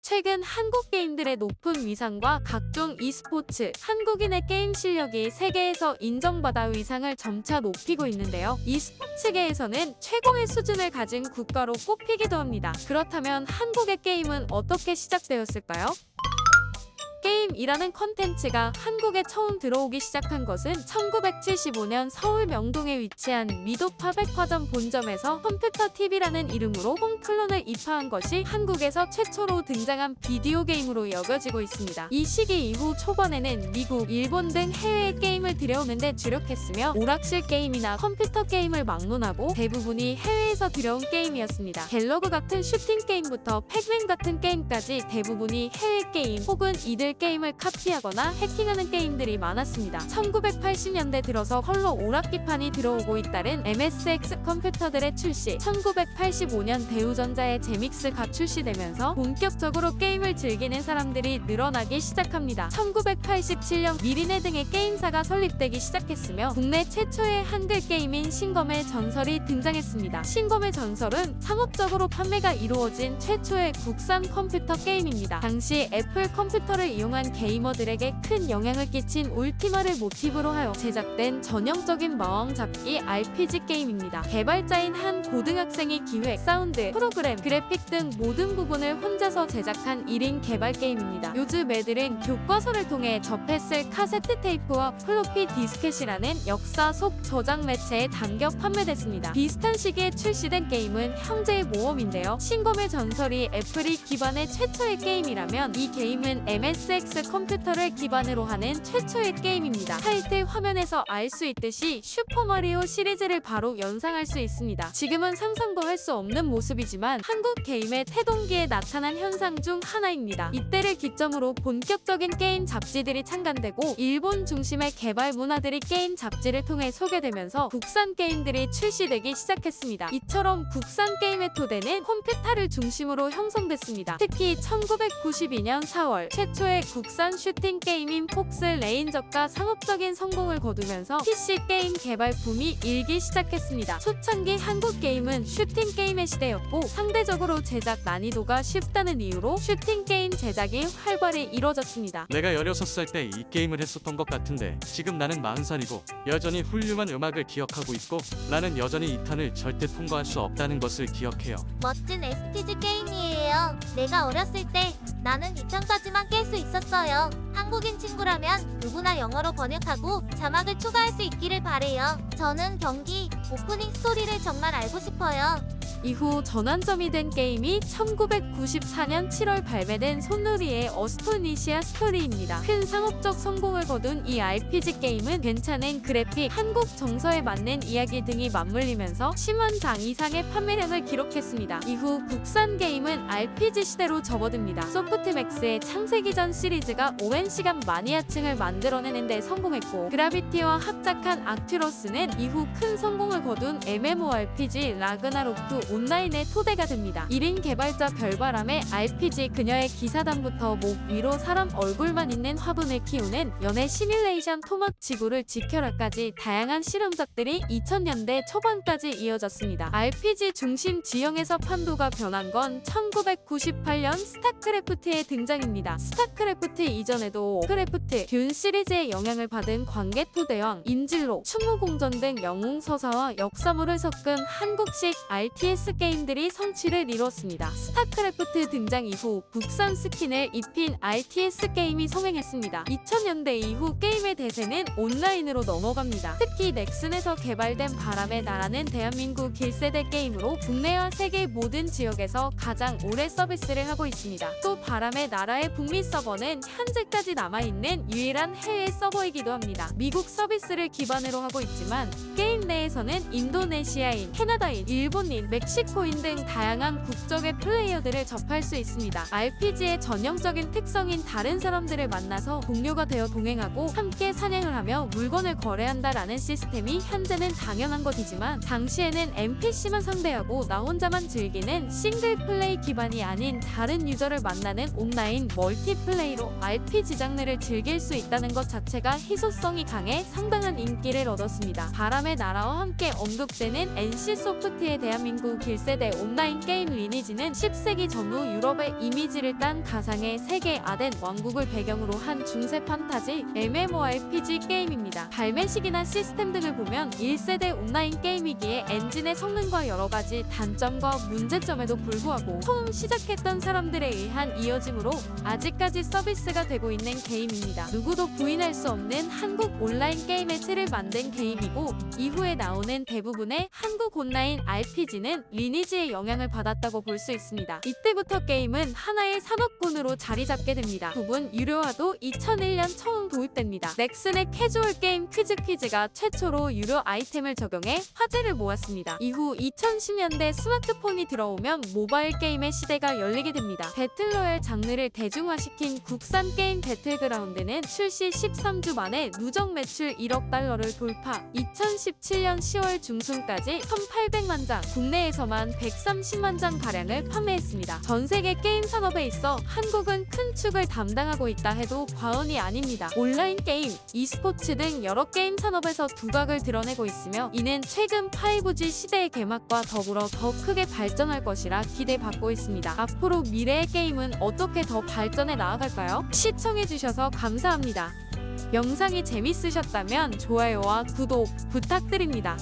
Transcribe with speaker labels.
Speaker 1: 최근 한국 게임들의 높은 위상과 각종 e스포츠, 한국인의 게임 실력이 세계에서 인정받아 위상을 점차 높이고 있는데요. e스포츠계에서는 최고의 수준을 가진 국가로 꼽히기도 합니다. 그렇다면 한국의 게임은 어떻게 시작되었을까요? 게임이라는 컨텐츠가 한국에 처음 들어오기 시작한 것은 1975년 서울 명동에 위치한 미도파 백화점 본점에서 컴퓨터 TV라는 이름으로 홈클론을 입하한 것이 한국에서 최초로 등장한 비디오 게임으로 여겨지고 있습니다. 이 시기 이후 초반에는 미국, 일본 등 해외 게임을 들여오는데 주력했으며 오락실 게임이나 컴퓨터 게임을 막론하고 대부분이 해외에서 들여온 게임이었습니다. 갤러그 같은 슈팅 게임부터 팩맨 같은 게임까지 대부분이 해외 게임 혹은 이들 게임을 카피하거나 해킹하는 게임들이 많았습니다. 1980년대 들어서 컬러 오락기판이 들어오고 잇따른 MSX 컴퓨터들의 출시, 1985년 대우전자의 제믹스가 출시되면서 본격적으로 게임을 즐기는 사람들이 늘어나기 시작합니다. 1987년 미리네 등의 게임사가 설립되기 시작했으며 국내 최초의 한글 게임인 신검의 전설이 등장했습니다. 신검의 전설은 상업적으로 판매가 이루어진 최초의 국산 컴퓨터 게임입니다. 당시 애플 컴퓨터를 이용한 게이머들에게 큰 영향을 끼친 울티마를 모티브로 하여 제작된 전형적인 마왕 잡기 RPG 게임입니다. 개발자인 한 고등학생이 기획, 사운드, 프로그램, 그래픽 등 모든 부분을 혼자서 제작한 1인 개발 게임입니다. 요즘 애들은 교과서를 통해 접했을 카세트 테이프와 플로피 디스켓이라는 역사 속 저장 매체에 담겨 판매됐습니다. 비슷한 시기에 출시된 게임은 형제의 모험인데요. 신검의 전설이 애플이 기반의 최초의 게임이라면 이 게임은 MSX 컴퓨터를 기반으로 하는 최초의 게임입니다. 타이틀 화면에서 알 수 있듯이 슈퍼마리오 시리즈를 바로 연상할 수 있습니다. 지금은 상상도 할 수 없는 모습이지만 한국 게임의 태동기에 나타난 현상 중 하나입니다. 이때를 기점으로 본격적인 게임 잡지들이 창간되고 일본 중심의 개발 문화들이 게임 잡지를 통해 소개되면서 국산 게임들이 출시되기 시작했습니다. 이처럼 국산 게임의 토대는 컴퓨터를 중심으로 형성됐습니다. 특히 1992년 4월 최초의 국산 슈팅 게임인 폭스 레인저가 상업적인 성공을 거두면서 PC 게임 개발 붐이 일기 시작했습니다. 초창기 한국 게임은 슈팅 게임의 시대였고 상대적으로 제작 난이도가 쉽다는 이유로 슈팅 게임 제작이 활발히 이뤄졌습니다.
Speaker 2: 내가 16살 때 이 게임을 했었던 것 같은데 지금 나는 40살이고 여전히 훌륭한 음악을 기억하고 있고 나는 여전히 이 탄을 절대 통과할 수 없다는 것을 기억해요.
Speaker 3: 멋진 STG 게임이에요. 내가 어렸을 때 나는 2편까지만 깰수 있었어요. 한국인 친구라면 누구나 영어로 번역하고 자막을 추가할 수 있기를 바래요. 저는 경기 오프닝 스토리를 정말 알고 싶어요.
Speaker 1: 이후 전환점이 된 게임이 1994년 7월 발매된 손누리의 어스토니시아 스토리입니다. 큰 상업적 성공을 거둔 이 RPG 게임은 괜찮은 그래픽, 한국 정서에 맞는 이야기 등이 맞물리면서 10만 장 이상의 판매량을 기록했습니다. 이후 국산 게임은 RPG 시대로 접어듭니다. 소프트맥스의 창세기 전 시리즈가 오랜 시간 마니아층을 만들어내는 데 성공했고 그라비티와 합작한 악튜러스는 이후 큰 성공을 거둔 MMORPG 라그나로크 온라인의 토대가 됩니다. 1인 개발자 별바람의 RPG 그녀의 기사단부터 목 위로 사람 얼굴만 있는 화분을 키우는 연애 시뮬레이션 토막 지구를 지켜라까지 다양한 실험작들이 2000년대 초반까지 이어졌습니다. RPG 중심 지형에서 판도가 변한 건 1998년 스타크래프트의 등장입니다. 스타크래프트 이전에도 크래프트, 듄 시리즈의 영향을 받은 관계토대왕, 인질로, 추무공전 등 영웅 서사와 역사물을 섞은 한국식 RTS 게임들이 성취를 이뤘습니다. 스타크래프트 등장 이후 국산 스킨을 입힌 RTS 게임이 성행했습니다. 2000년대 이후 게임의 대세는 온라인으로 넘어갑니다. 특히 넥슨에서 개발된 바람의 나라는 대한민국 1세대 게임으로 국내와 세계 모든 지역에서 가장 오래 서비스를 하고 있습니다. 또 바람의 나라의 북미 서버는 현재까지 남아있는 유일한 해외 서버이기도 합니다. 미국 서비스를 기반으로 하고 있지만 게임 내에서는 인도네시아인, 캐나다인, 일본인, 멕시코인 등 다양한 국적의 플레이어들을 접할 수 있습니다. RPG의 전형적인 특성인 다른 사람들을 만나서 동료가 되어 동행하고 함께 사냥을 하며 물건을 거래한다라는 시스템이 현재는 당연한 것이지만 당시에는 NPC만 상대하고 나 혼자만 즐기는 싱글 플레이 기반이 아닌 다른 유저를 만나는 온라인 멀티플레이로 RPG 장르를 즐길 수 있다는 것 자체가 희소성이 강해 상당한 인기를 얻었습니다. 바람의 나라 나라와 함께 언급되는 NC 소프트의 대한민국 1세대 온라인 게임 리니지는 10세기 전후 유럽의 이미지를 딴 가상의 세계 아덴 왕국을 배경으로 한 중세 판타지 MMORPG 게임입니다. 발매 시기나 시스템 등을 보면 1세대 온라인 게임이기에 엔진의 성능과 여러 가지 단점과 문제점에도 불구하고 처음 시작했던 사람들에 의한 이어짐으로 아직까지 서비스가 되고 있는 게임입니다. 누구도 부인할 수 없는 한국 온라인 게임의 틀을 만든 게임이고 이후 에 나오는 대부분의 한국 온라인 RPG는 리니지의 영향을 받았다고 볼 수 있습니다. 이때부터 게임은 하나의 산업군으로 자리 잡게 됩니다. 부분 유료화도 2001년 처음 도입됩니다. 넥슨의 캐주얼 게임 퀴즈 퀴즈가 최초로 유료 아이템을 적용해 화제를 모았습니다. 이후 2010년대 스마트폰이 들어오면 모바일 게임의 시대가 열리게 됩니다. 배틀로얄 장르를 대중화시킨 국산 게임 배틀그라운드는 출시 13주 만에 누적 매출 1억 달러를 돌파. 2017년 10월 중순까지 1,800만 장, 국내에서만 130만 장 가량을 판매했습니다. 전 세계 게임 산업에 있어 한국은 큰 축을 담당하고 있다 해도 과언이 아닙니다. 온라인 게임, e스포츠 등 여러 게임 산업에서 두각을 드러내고 있으며 이는 최근 5G 시대의 개막과 더불어 더 크게 발전할 것이라 기대받고 있습니다. 앞으로 미래의 게임은 어떻게 더 발전해 나아갈까요? 시청해주셔서 감사합니다. 영상이 재밌으셨다면 좋아요와 구독 부탁드립니다.